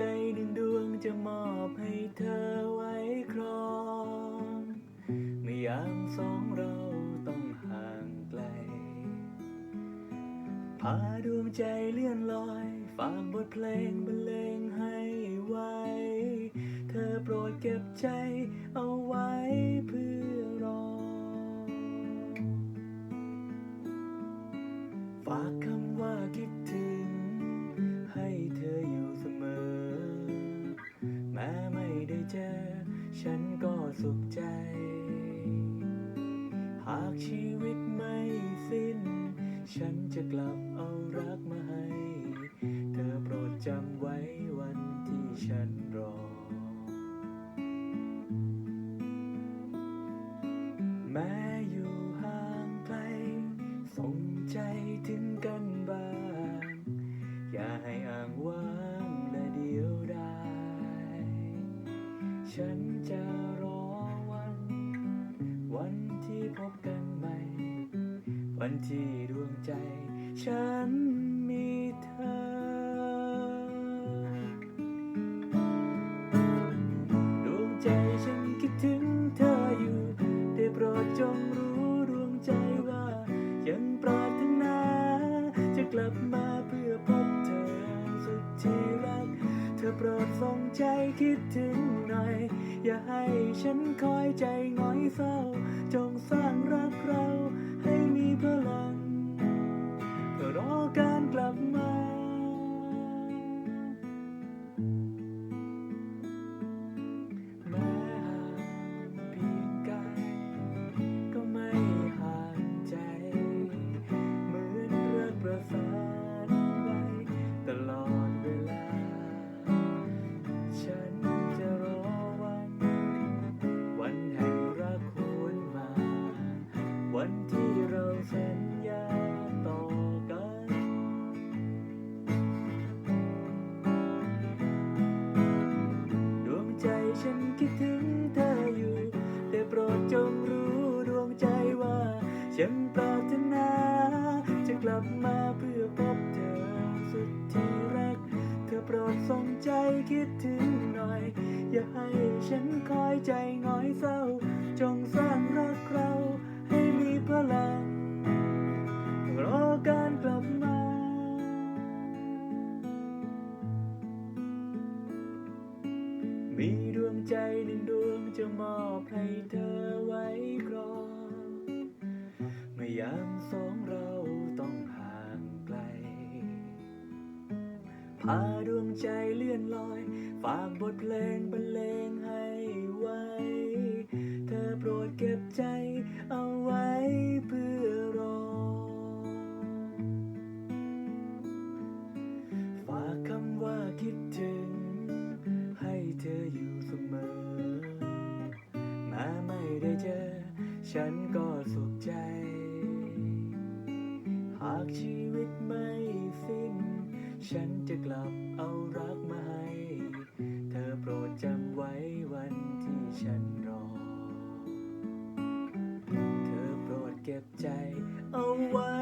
ใจหนึ่งดวงจะมอบให้เธอไว้ครองไม่อยามสองเราต้องห่างไกล พาดวงใจเลื่อนลอย ฝากบทเพลงบรรเลงให้ไว้ เธอโปรดเก็บใจเอาไว้เพื่อรอ ฝากคำว่าคิดถึง ให้เธอ ฉันก็สุขใจ หากชีวิตไม่สิ้น ฉันจะกลับเอารักมาให้ เธอโปรดจำไว้วันที่ฉันรอ แม้อยู่ห่างไกลสงใจ ฉันจะรอวัน วันที่พบกันใหม่ วันที่ดวงใจ ฉันมีเธอ ดวงใจฉันคิดถึงเธออยู่ ได้โปรดจงรู้ดวงใจว่า ยังปรารถนาจะกลับมาเพื่อ โปรดส่งใจคิดถึงหน่อย อย่าให้ฉันคอยใจหงอยเศร้า จงสร้างรักเราให้มีพลังเพื่อรอการกลับมา วันที่เราสัญญาต่อกัน ดวงใจฉันคิดถึงเธออยู่ แต่โปรดจงรู้ดวงใจว่า ฉันปรารถนา จะกลับมาเพื่อพบเธอสุดที่รัก เธอโปรดส่งใจคิดถึงหน่อย อย่าให้ฉันคอยใจหงอยเศร้า จงสร้างรักเรา มีดวงใจหนึ่งดวงจะมอบให้เธอไว้ครองเมื่อยามสองเราต้องห่างไกล พาดวงใจเลื่อนลอย ฝากบทเพลงบรรเลงให้ไว้ เธอโปรดเก็บใจเอาไว้เพื่อ ฉันก็สุขใจ หากชีวิตไม่สิ้น ฉันจะกลับเอารักมาให้ เธอโปรดจำไว้วันที่ฉันรอ เธอโปรดเก็บใจเอาไว้